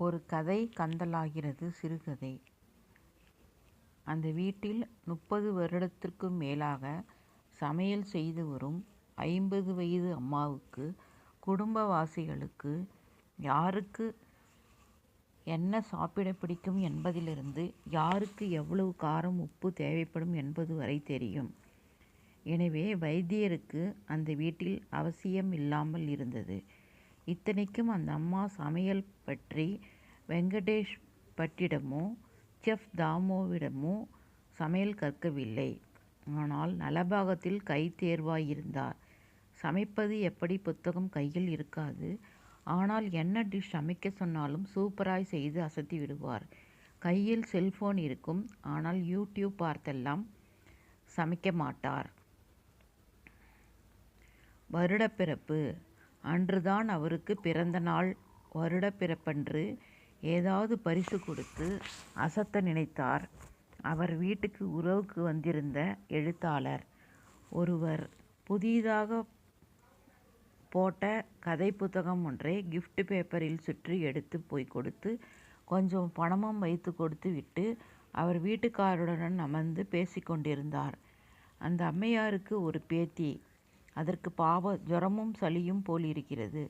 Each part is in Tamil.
ஒரு கதை கந்தலாகிறது சிறுகதை. அந்த வீட்டில் முப்பது வருடத்திற்கும் மேலாக சமையல் செய்து வரும் ஐம்பது வயது அம்மாவுக்கு குடும்பவாசிகளுக்கு யாருக்கு என்ன சாப்பிட பிடிக்கும் என்பதிலிருந்து யாருக்கு எவ்வளவு காரம் உப்பு தேவைப்படும் என்பது வரை தெரியும். எனவே வைத்தியருக்கு அந்த வீட்டில் அவசியம் இல்லாமல் இருந்தது. இத்தனைக்கும் அந்த அம்மா சமையல் பற்றி வெங்கடேஷ் பட்டிடமோ செஃப் தாமுவிடமோ சமையல் கற்கவில்லை. ஆனால் நலபாகத்தில் கை தேர்வாயிருந்தார். சமைப்பது எப்படி புத்தகம் கையில் இருக்காது. ஆனால் என்ன டிஷ் சமைக்கச் சொன்னாலும் சூப்பராய் செய்து அசத்திவிடுவார். கையில் செல்போன் இருக்கும். ஆனால் யூ டியூப் பார்த்தெல்லாம் சமைக்கமாட்டார். வருடப்பிறப்பு அன்றுதான் அவருக்கு பிறந்த நாள். வருடப்பிறப்பன்று ஏதாவது பரிசு கொடுத்து அசத்த நினைத்தார். அவர் வீட்டுக்கு உறவுக்கு வந்திருந்த எழுத்தாளர் ஒருவர் புதிதாக போட்ட கதை புத்தகம் ஒன்றை கிஃப்ட் பேப்பரில் சுற்றி எடுத்து போய் கொடுத்து கொஞ்சம் பணமும் வைத்து கொடுத்து விட்டு அவர் வீட்டுக்காரருடன் அமர்ந்து பேசிக்கொண்டிருந்தார் அந்த அம்மையாருக்கு ஒரு பேத்தி. அதற்கு பாவம் ஜுரமும் சளியும் போலிருக்கிறது.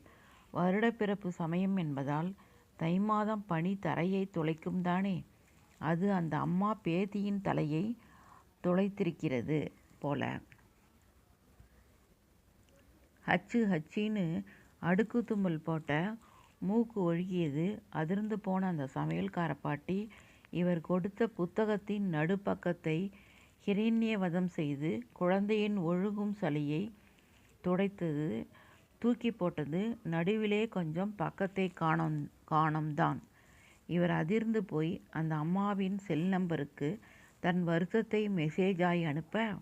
வருடப்பிறப்பு சமயம் என்பதால் தை மாதம் பனி தரையை துளைக்கும் தானே அது அந்த அம்மா பேத்தியின் தலையை துளைத்திருக்கிறது போல. ஹச்சு ஹச்சின்னு அடுக்கு தும்மல் போட்ட மூக்கு ஒழுகியது. அதிர்ந்து போன அந்த சமையல்கார பாட்டி இவர் கொடுத்த புத்தகத்தின் நடுப்பக்கத்தை ஹிரண்யவதம் செய்து குழந்தையின் ஒழுகும் சளியை துடைத்தது தூக்கிப் போட்டது. நடுவிலே கொஞ்சம் பக்கத்தை காணம் காணோம்தான். இவர் அதிர்ந்து போய் அந்த அம்மாவின் செல் நம்பருக்கு தன் வருத்தத்தை மெசேஜாய் அனுப்ப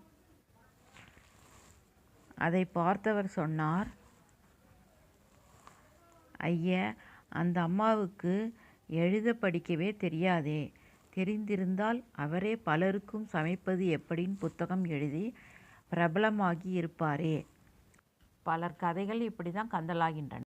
அதை பார்த்தவர் சொன்னார் ஐய அந்த அம்மாவுக்கு எழுதப் படிக்கவே தெரியாதே. தெரிந்திருந்தால் அவரே பலருக்கும் சமைப்பது எப்படின்னு புத்தகம் எழுதி பிரபலமாகி இருப்பாரே. பலர் கதைகள் இப்படித்தான் கந்தலாகின்றன.